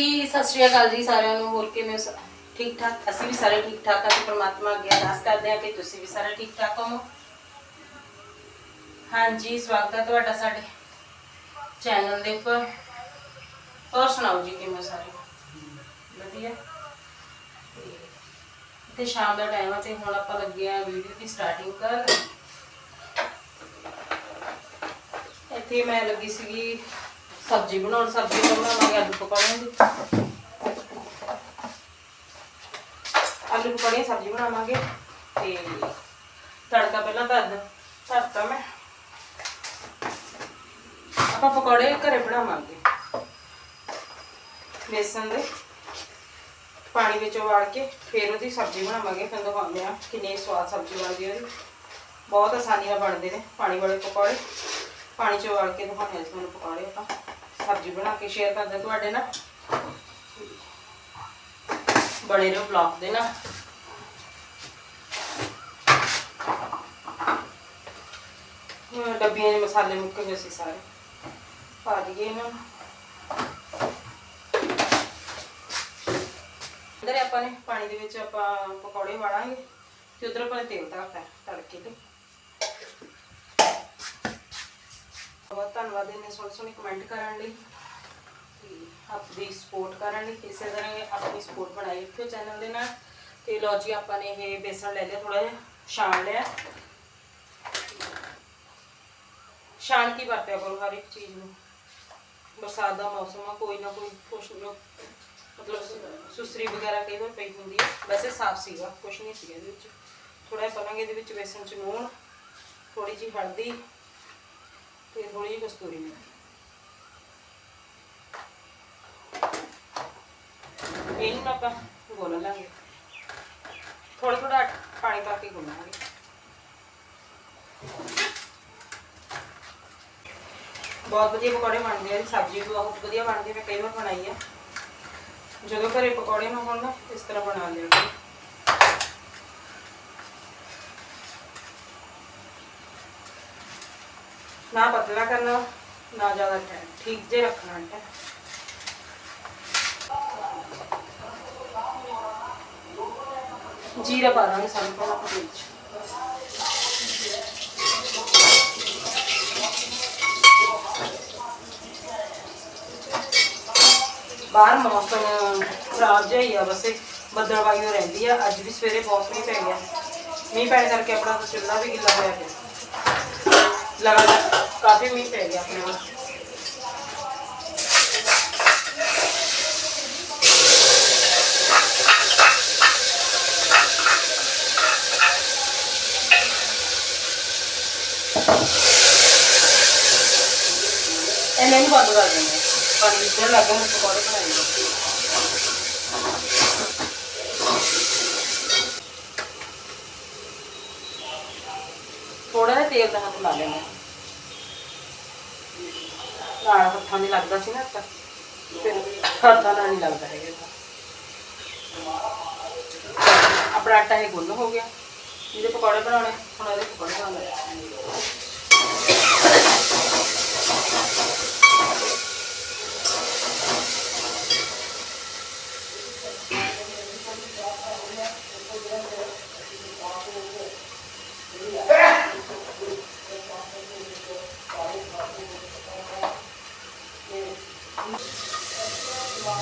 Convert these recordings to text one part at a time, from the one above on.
ਹਾਂਜੀ ਸਤਿ ਸ਼੍ਰੀ ਅਕਾਲ ਜੀ ਸਾਰਿਆਂ ਨੂੰ, ਹੋਰ ਕਿਵੇਂ ਹੋ? ਠੀਕ ਠਾਕ? ਅਸੀਂ ਵੀ ਸਾਰੇ ਠੀਕ ਠਾਕ ਹਾਂ ਤੇ ਪ੍ਰਮਾਤਮਾ ਅੱਗੇ ਅਰਦਾਸ ਕਰਦੇ ਹਾਂ ਕਿ ਤੁਸੀਂ ਵੀ ਸਾਰੇ ਠੀਕ ਠਾਕ ਹੋਵੋ। ਹਾਂਜੀ, ਸਵਾਗਤ ਹੈ ਤੁਹਾਡਾ ਸਾਡੇ ਚੈਨਲ ਦੇ ਉੱਪਰ। ਹੋਰ ਸੁਣਾਓ ਜੀ, ਕਿਵੇਂ ਹੋ ਸਾਰੇ? ਵਧੀਆ? ਤੇ ਤੇ ਸ਼ਾਮ ਦਾ ਟਾਈਮ ਹੈ ਤੇ ਹੁਣ ਆਪਾਂ ਲੱਗੇ ਆ ਵੀਡੀਓ ਦੀ ਸਟਾਰਟਿੰਗ ਕਰਨ ਇੱਥੇ ਮੈਂ ਲੱਗੀ ਸੀਗੀ ਸਬਜ਼ੀ ਬਣਾਉਣ, ਸਬਜ਼ੀ ਤਾਂ ਬਣਾਵਾਂਗੇ ਆਲੂ ਪਕੌੜਿਆਂ ਦੀ। ਆਲੂ ਪਕੌੜਿਆਂ ਸਬਜ਼ੀ ਬਣਾਵਾਂਗੇ ਤੇ ਤੜਕਾ ਪਹਿਲਾਂ ਧਰ ਧਰਤਾ ਮੈਂ। ਆਪਾਂ ਪਕੌੜੇ ਘਰੇ ਬਣਾਵਾਂਗੇ। ਬੇਸਨ ਦੇ ਪਾਣੀ ਵਿੱਚ ਉਬਾਲ ਕੇ ਫਿਰ ਉਹਦੀ ਸਬਜ਼ੀ ਬਣਾਵਾਂਗੇ। ਫਿਰ ਦਿਖਾਉਂਦੇ ਆ ਕਿੰਨੀ ਸਵਾਦ ਸਬਜ਼ੀ ਬਣਦੀ ਉਹਦੀ। ਬਹੁਤ ਆਸਾਨੀ ਨਾਲ ਬਣਦੇ ਨੇ ਪਾਣੀ ਵਾਲੇ ਪਕੌੜੇ। ਪਾਣੀ ਚ ਉਬਾਲ ਕੇ ਦਿਖਾਉਂਦੇ ਆ ਤੁਹਾਨੂੰ ਪਕੌੜੇ ਆਪਾਂ। ਸਬਜ਼ੀ ਬਣਾ ਕੇ ਸ਼ੇਅਰ ਕਰਦੇ ਤੁਹਾਡੇ ਨਾਲ। ਬਣੇ ਰਹੋ ਬਲੌਗ ਦੇ ਨਾਲ। ਡੱਬੀਆਂ ਦੇ ਮਸਾਲੇ ਮੁੱਕ ਗਏ ਸੀ ਸਾਰੇ। ਪਾ ਦਈਏ ਇਹਨਾਂ ਨੂੰ। ਅੰਦਰ ਆਪਾਂ ਨੇ ਪਾਣੀ ਦੇ ਵਿੱਚ ਆਪਾਂ ਪਕੌੜੇ ਵਾੜਾਂਗੇ ਤੇ ਉਧਰ ਆਪਾਂ ਨੇ ਤੇਲ ਧਰਤਾ ਤੜਕੇ ਤੇ। ਬਹੁਤ ਧੰਨਵਾਦ ਇਹਨੇ ਸੋਹਣੇ ਸੋਹਣੇ ਕਮੈਂਟ ਕਰਨ ਲਈ ਆਪਣੀ ਸਪੋਰਟ ਕਰਨ ਲਈ, ਕਿਸੇ ਤਰ੍ਹਾਂ ਆਪਣੀ ਸਪੋਰਟ ਬਣਾਈ ਰੱਖਿਓ ਚੈਨਲ ਦੇ ਨਾਲ। ਤੇ ਲਓ ਜੀ, ਆਪਾਂ ਨੇ ਇਹ ਬੇਸਣ ਲੈ ਲਿਆ ਥੋੜਾ ਜਿਹਾ ਛਾਣ ਲਿਆ। ਛਾਣ ਕੀ ਵਰਤਿਆ ਕਰੋ ਹਰ ਇੱਕ ਚੀਜ਼ ਨੂੰ। ਬਰਸਾਤ ਦਾ ਮੌਸਮ ਆ, ਕੋਈ ਨਾ ਕੋਈ ਕੁਛ ਨਾ, ਮਤਲਬ ਸੁਸਰੀ ਵਗੈਰਾ ਕਈ ਵਾਰ ਪਈ ਹੁੰਦੀ ਹੈ ਵੈਸੇ ਸਾਫ਼ ਸੀਗਾ, ਕੁਛ ਨਹੀਂ ਸੀਗਾ ਇਹਦੇ ਵਿੱਚ। ਥੋੜਾ ਜਿਹਾ ਪਾਵਾਂਗੇ ਇਹਦੇ ਵਿੱਚ ਬੇਸਣ ਚ ਲੂਣ ਥੋੜੀ ਜਿਹੀ ਹਲਦੀ ਤੇ ਥੋੜੀ ਜਿਹੀ ਕਸਤੂਰੀ ਮੇਥੀ ਇਹਨੂੰ ਨਾ ਆਪਾਂ ਗੋਲ ਲਾਂਗੇ ਥੋੜਾ ਥੋੜਾ ਪਾਣੀ ਪਾ ਕੇ ਗੁੰਨਾਂਗੇ ਬਹੁਤ ਵਧੀਆ ਪਕੌੜੇ ਬਣਦੇ ਆ ਸਬਜ਼ੀ ਵੀ ਬਹੁਤ ਵਧੀਆ ਬਣਦੀ ਹੈ ਮੈਂ ਕਈ ਵਾਰ ਬਣਾਈ ਹੈ ਜਦੋਂ ਘਰੇ ਪਕੌੜੇ ਨਾ ਹੋਣ ਨਾ ਇਸ ਤਰ੍ਹਾਂ ਬਣਾ ਲਿਆ ਨਾ ਪਤਲਾ ਕਰਨਾ, ਨਾ ਜ਼ਿਆਦਾ ਠੰਡ ਠੀਕ ਜੇ ਰੱਖਣਾ ਹੈ। ਜੀਰਾ ਪਾ ਦਾਂਗੇ ਸਾਨੂੰ ਪਹਿਲਾਂ ਆਪਾਂ ਵਿੱਚ। ਬਾਹਰ ਮੌਸਮ ਖਰਾਬ ਜਿਹਾ ਹੀ ਆ ਵਸੇ ਬੱਦਲਵਾਈ ਹੋ ਰਹਿੰਦੀ ਆ। ਅੱਜ ਵੀ ਸਵੇਰੇ ਬਹੁਤ ਮੀਂਹ ਪੈ ਗਿਆ। ਮੀਂਹ ਪੈਣ ਕਰਕੇ ਆਪਣਾ ਚੁੱਲ੍ਹਾ ਵੀ ਗਿੱਲਾ ਹੋਇਆ ਪਿਆ। ਲਗਾਤਾਰ ਕਾਫੀ ਮੀਂਹ ਪੈ ਗਿਆ ਆਪਣੇ ਵੱਲ। ਇਹਨੇ ਨੂੰ ਬੰਦ ਕਰ ਦਿੰਦੇ ਹਾਂ। ਪਾਣੀ ਵਿੱਚ ਪਕੌੜੇ ਬਣਾਏਗੇ ਥੋੜਾ ਜਿਹਾ ਤੇਲ ਦਾ ਹੱਥ ਲਾ ਲੈਣਾ ਨਾਲ ਹੱਥਾਂ ਦੇ ਲੱਗਦਾ ਸੀ ਨਾ ਤਾਂ ਫਿਰ ਹੱਥਾਂ ਨਾਲ ਨਹੀਂ ਲੱਗਦਾ ਹੈਗਾ। ਆਪਣਾ ਆਟਾ ਇਹ ਗੁੰਨ ਹੋ ਗਿਆ। ਜਿਹਦੇ ਪਕੌੜੇ ਬਣਾਉਣੇ, ਹੁਣ ਇਹਦੇ ਪਕੌੜੇ ਬਣਾਉਣੇ ਆਲੂ ਪਾ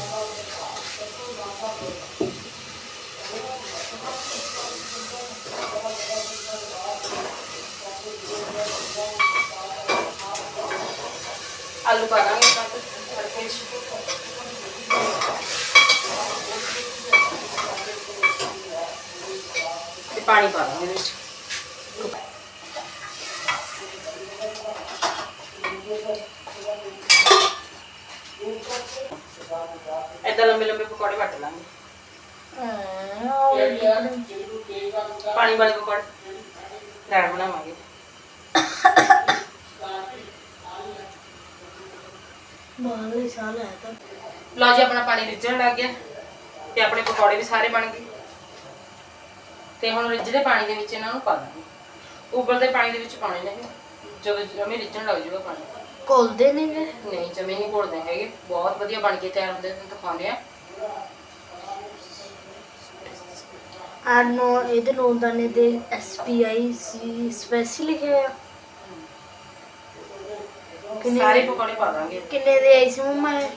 ਦਾਂਗੇ ਆਪਾਂ ਤੇ ਤੜਕੇ ਲੰਬੇ ਲੰਬੇ ਪਕੌੜੇ ਵੱਟ ਲਾਂਗੇ। ਪਾਣੀ ਵਾਲੇ ਪਕੌੜੇ। ਲੈਣ ਬਣਾਵਾਂਗੇ। ਬਾਹਰ ਸਾਲ ਆਇਆ ਤਾਂ ਲਓ ਜੀ, ਆਪਣਾ ਪਾਣੀ ਰਿੱਝਣ ਲੱਗ ਗਿਆ ਤੇ ਆਪਣੇ ਪਕੌੜੇ ਵੀ ਸਾਰੇ ਬਣ ਗਏ। ਤੇ ਹੁਣ ਰਿੱਝਦੇ ਪਾਣੀ ਦੇ ਵਿੱਚ ਇਹਨਾਂ ਨੂੰ ਪਾ ਦਾਂਗੇ। ਉਬਲਦੇ ਪਾਣੀ ਦੇ ਵਿੱਚ ਪਾਉਣੇ ਪਾਣੀ ਨਹੀਂ ਜਦੋਂ ਜਮੇ ਰਿੱਝਣ ਲੱਗ ਜਾਊਗਾ ਪਾਣੀ। ਘੋਲਦੇ ਨਹੀਂ ਗੇ? ਨਹੀਂ ਜਮੇ ਨਹੀਂ ਘੋਲਦੇ ਹੈਗੇ। ਬਹੁਤ ਵਧੀਆ ਬਣ ਕੇ ਤਿਆਰ ਹੁੰਦੇ ਤੁਹਾਨੂੰ ਦਿਖਾਉਂਦੇ ਆ ਆ। ਨੋ ਇਹਦੇ ਨੋਂਦਾਨੇ ਦੇ ਐਸਪੀਆਈ ਸੀ ਸਪੈਸ਼ਲ ਲਿਖਿਆ ਆ। ਕਿੰਨੇ ਸਾਰੇ ਦੇ- ਪਕੌੜੇ ਪਾ ਦਾਂਗੇ। ਕਿੰਨੇ ਦੇ ਆਈ ਸੀ ਮੰਮਾ ਇਹ?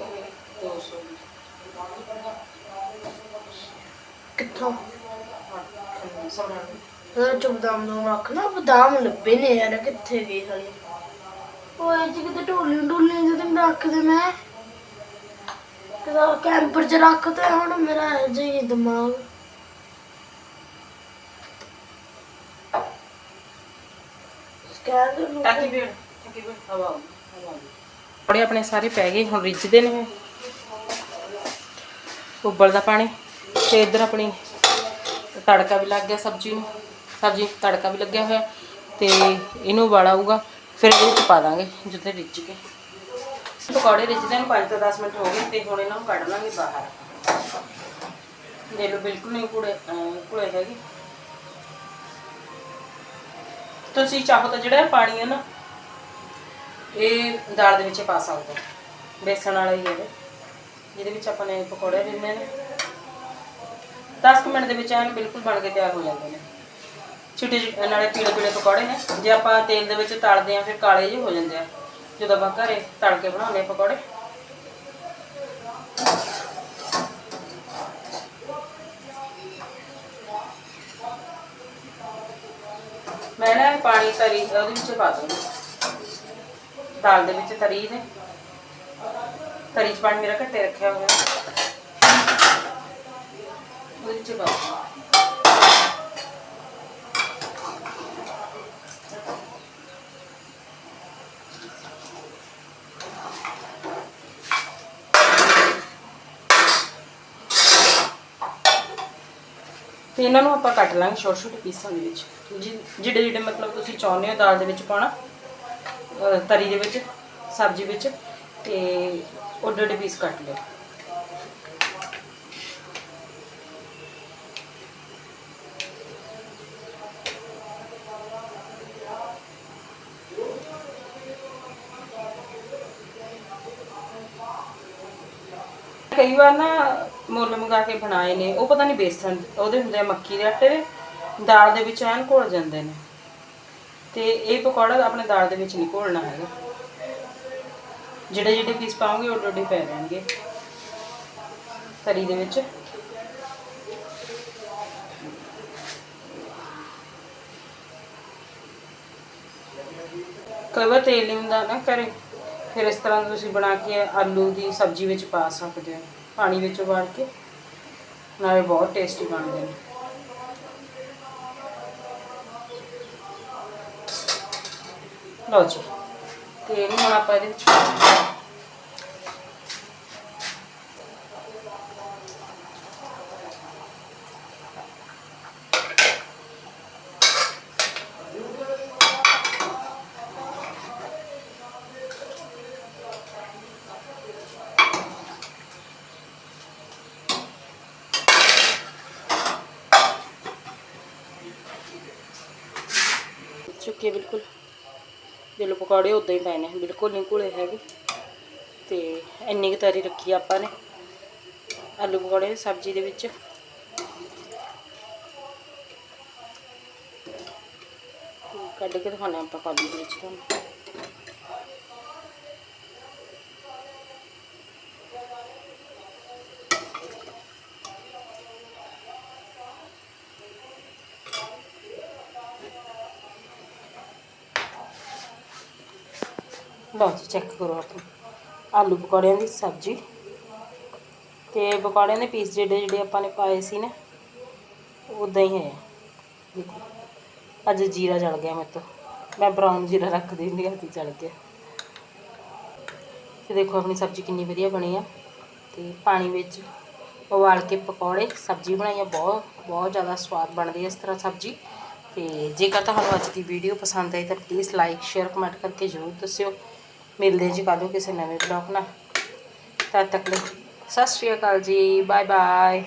ਇਹ 200 ਕਿੱਥੋਂ? ਸਮਰਾਂ ਉਹ ਚ ਬਦਾਮ ਨੂੰ ਰੱਖਣਾ ਬਦਾਮ ਲੱਭੇ ਨੇ ਯਾਰ ਕਿੱਥੇ ਗਏ ਹਲੇ ਉਹ ਇਹ ਕਿਤੇ ਢੋਲੀ ਢੋਲੀ ਜਦੋਂ ਮੈਂ ਰੱਖਦੇ ਮੈਂ ਕਿਦਾ ਕੈਂਪਰ ਚ ਰੱਖਦੇ ਹੁਣ ਮੇਰਾ ਇਹ ਦਿਮਾਗ। ਸਕੈਨ ਨੂੰ ਟਾਕੀ ਭੇੜ ਟਾਕੀ ਭੇੜ ਹਵਾ ਆਉਂਦੀ, ਆਪਣੇ ਸਾਰੇ ਪੈ ਗਏ ਹੁਣ ਰਿੱਝਦੇ ਨੇ ਇਹ। ਉਬਲਦਾ ਪਾਣੀ ਤੇ ਇੱਧਰ ਆਪਣੀ ਤੜਕਾ ਵੀ ਲੱਗ ਗਿਆ ਸਬਜ਼ੀ ਨੂੰ। ਸਬਜ਼ੀ ਤੜਕਾ ਵੀ ਲੱਗਿਆ ਹੋਇਆ ਤੇ ਇਹਨੂੰ ਉਬਾਲ ਆਊਗਾ। ਫਿਰ ਇਹਦੇ ਵਿੱਚ ਪਾ ਦਾਂਗੇ ਜਿੱਥੇ ਰਿੱਝ ਕੇ। ਪਕੌੜੇ ਰਿੱਝਦੇ ਨੂੰ 5 ਤੋਂ 10 ਮਿੰਟ ਹੋ ਗਏ ਤੇ ਹੁਣ ਇਹਨਾਂ ਨੂੰ ਕੱਢ ਲਾਂਗੇ ਬਾਹਰ। ਦੇ ਲੋ ਬਿਲਕੁਲ ਨਹੀਂ ਕੁੜੇ ਕੁੜੇ ਹੈਗੇ। ਤੁਸੀਂ ਚਾਹੋ ਤਾਂ ਜਿਹੜਾ ਪਾਣੀ ਹੈ ਨਾ, ਇਹ ਦਾਲ ਦੇ ਵਿੱਚ ਪਾ ਸਕਦੇ ਹੋ। ਬੇਸਣ ਵਾਲਾ ਹੀ ਹੈ ਜਿਹਦੇ ਵਿੱਚ ਆਪਾਂ ਨੇ ਪਕੌੜੇ ਰਿੰਨੇ ਨੇ। 10 ਮਿੰਟ ਦੇ ਵਿੱਚ ਐਨ ਬਿਲਕੁਲ ਬਣ ਕੇ ਤਿਆਰ ਹੋ ਜਾਂਦੇ ਨੇ। ਛੋਟੇ ਨਾਲੇ ਪੀਲੇ ਪੀਲੇ ਪਕੌੜੇ ਨੇ। ਜੇ ਆਪਾਂ ਤੇਲ ਦੇ ਵਿੱਚ ਤਲਦੇ ਆ ਫਿਰ ਕਾਲੇ ਜਿਹੇ ਹੋ ਜਾਂਦੇ ਆ। ਜਦੋਂ ਆਪਾਂ ਘਰੇ ਤਲ ਕੇ ਬਣਾਉਂਦੇ ਪਕੌੜੇ। ਮੈਂ ਨਾ ਪਾਣੀ ਤਰੀ, ਉਹਦੇ ਵਿੱਚ ਪਾ ਦੂੰਗੀ ਦਾਲ ਦੇ ਵਿੱਚ ਤਰੀ ਨੇ। ਤਰੀ ਚ ਪਾਣੀ ਮੇਰਾ ਘੱਟੇ ਰੱਖਿਆ ਹੋਇਆ। ਉਹਦੇ ਵਿੱਚ ਪਾ ਤੇ ਇਹਨਾਂ ਨੂੰ ਆਪਾਂ ਕੱਟ ਲਾਂਗੇ ਛੋਟੇ ਛੋਟੇ ਪੀਸਾਂ ਦੇ ਵਿੱਚ। ਜਿਹੜੇ ਜਿਹੜੇ ਮਤਲਬ ਤੁਸੀਂ ਚਾਹੁੰਦੇ ਹੋ ਦਾਲ ਦੇ ਵਿੱਚ ਪਾਉਣਾ ਤਰੀ ਦੇ ਵਿੱਚ, ਸਬਜ਼ੀ ਵਿੱਚ, ਤੇ ਉੱਡੇ ਉੱਡੇ ਪੀਸ ਕੱਟ ਲਿਓ। ਕਈ ਵਾਰ ਨਾ ਮੁੱਲ ਮੰਗਾ ਕੇ ਬਣਾਏ ਨੇ, ਉਹ ਪਤਾ ਨਹੀਂ ਬੇਸਣ, ਉਹਦੇ ਹੁੰਦੇ ਆ ਮੱਕੀ ਦੇ ਆਟੇ ਦੇ ਦਾਲ ਦੇ ਵਿੱਚ ਐਨ ਘੁਲ ਜਾਂਦੇ ਨੇ। ਤੇ ਇਹ ਪਕੌੜਾ ਆਪਣੇ ਦਾਲ ਦੇ ਵਿੱਚ ਨਹੀਂ ਘੋਲਣਾ ਹੈਗਾ। ਜਿਹੜੇ ਜਿਹੜੇ ਪੀਸ ਪਾਉਂਗੇ, ਉਹ ਡੋਡੇ ਪੈ ਜਾਣਗੇ। ਤਰੀ ਦੇ ਵਿੱਚ। ਕਈ ਵਾਰ ਤੇਲ ਨਹੀਂ ਹੁੰਦਾ ਨਾ ਘਰੇ, ਫਿਰ ਇਸ ਤਰ੍ਹਾਂ ਤੁਸੀਂ ਬਣਾ ਕੇ ਆਲੂ ਦੀ ਸਬਜ਼ੀ ਵਿੱਚ ਪਾ ਸਕਦੇ ਹੋ। ਪਾਣੀ ਵਿੱਚ ਉਬਾਲ ਕੇ, ਨਾਲੇ ਬਹੁਤ ਟੇਸਟੀ ਬਣਦੇ ਨੇ। ਲਓ ਜੀ, ਤੇਲ ਹੁਣ ਆਪਾਂ ਇਹਦੇ ਵਿੱਚ ਚੁੱਕੇ ਬਿਲਕੁਲ। ਜਿਹੜੇ ਪਕੌੜੇ ਉਦਾਂ ਹੀ ਪਏ ਨੇ ਬਿਲਕੁਲ ਨਹੀਂ ਘੁਲੇ ਹੈਗੇ। ਤੇ ਇੰਨੀ ਕੁ ਤਰੀ ਰੱਖੀ ਆਪਾਂ ਨੇ ਆਲੂ ਪਕੌੜੇ ਸਬਜ਼ੀ ਦੇ ਵਿੱਚ। ਕੱਢ ਕੇ ਦਿਖਾਉਂਦੇ ਆਪਾਂ ਕਾਲੀ ਦੇ ਵਿੱਚ ਤੁਹਾਨੂੰ। ਲਓ ਜੀ ਚੈੱਕ ਕਰੋ ਆਪਾਂ ਆਲੂ ਪਕੌੜਿਆਂ ਦੀ ਸਬਜ਼ੀ। ਤੇ ਪਕੌੜਿਆਂ ਦੇ ਪੀਸ ਜਿਹੜੇ ਜਿਹੜੇ ਆਪਾਂ ਨੇ ਪਾਏ ਸੀ ਨਾ ਉਦਾਂ ਹੀ ਹੈ। ਦੇਖੋ, ਅੱਜ ਜੀਰਾ ਜਲ ਗਿਆ ਮੇਰੇ ਤੋਂ। ਮੈਂ ਬਰਾਊਨ ਜੀਰਾ ਰੱਖਦੀ ਹੁੰਦੀ ਹੱਥੀ ਜਲ ਗਿਆ। ਤੇ ਦੇਖੋ, ਆਪਣੀ ਸਬਜ਼ੀ ਕਿੰਨੀ ਵਧੀਆ ਬਣੀ ਆ। ਤੇ ਪਾਣੀ ਵਿੱਚ ਉਬਾਲ ਕੇ ਪਕੌੜੇ, ਸਬਜ਼ੀ ਬਣਾਈ ਆ, ਬਹੁਤ ਬਹੁਤ ਜ਼ਿਆਦਾ ਸਵਾਦ ਬਣਦੀ ਹੈ ਇਸ ਤਰ੍ਹਾਂ ਸਬਜ਼ੀ। ਤੇ ਜੇਕਰ ਤੁਹਾਨੂੰ ਅੱਜ ਦੀ ਵੀਡੀਓ ਪਸੰਦ ਆਈ, ਤਾਂ ਪਲੀਜ਼ ਲਾਈਕ ਸ਼ੇਅਰ ਕਮੈਂਟ ਕਰਕੇ ਜ਼ਰੂਰ ਦੱਸਿਓ। ਮਿਲਦੇ ਜੀ ਕੱਲ੍ਹ ਨੂੰ ਕਿਸੇ ਨਵੇਂ ਬਲੌਗ ਨਾਲ। ਤਦ ਤੱਕ ਲਈ ਸਤਿ ਸ਼੍ਰੀ ਅਕਾਲ ਜੀ ਬਾਏ ਬਾਏ